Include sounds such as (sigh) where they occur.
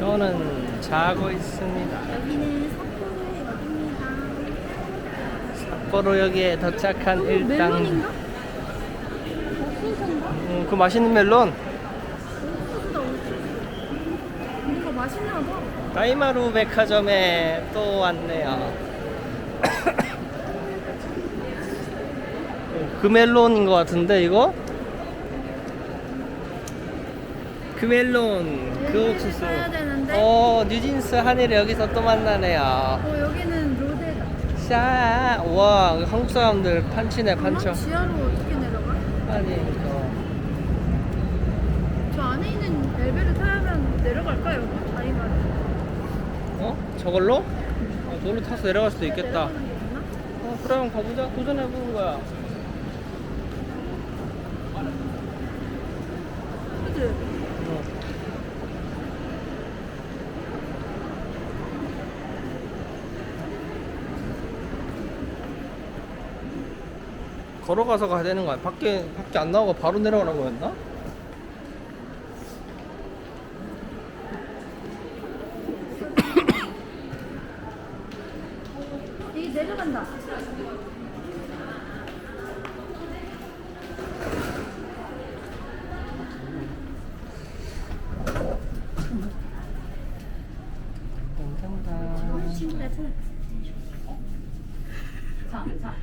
저는 자고 있습니다. 여기는. 삿포로역에 도착한 일당. 멜론인가? 옥수수인가? 음, 그 맛있는 멜론. 옥수수다 옥수수. 뭔가 맛있나 봐. 다이마루 백화점에 또 왔네요. (coughs) 그 멜론인 것 같은데 이거? 그 멜론, 그 여기를 옥수수. 되는데. 어, 뉴진스 한일 여기서 또 만나네요. 어 여기는 로데다. 샤, 와, 한국 사람들 판치네 판쳐. 그럼 지하로 어떻게 내려가? 아니, 이거. 저 안에 있는 엘베를 타면 내려갈까 여기? 다이마루. 어? 저걸로? 어, 저걸로 타서 내려갈 수도 있겠다. 내려가는 게 있나? 어, 그럼 가보자. 도전해보는 거야. 그치? 걸어가서 가야 되는 거야. 밖에 밖에 안 나오고 바로 내려가라고 했나? 이 내려간다. 감사합니다. 자, 자.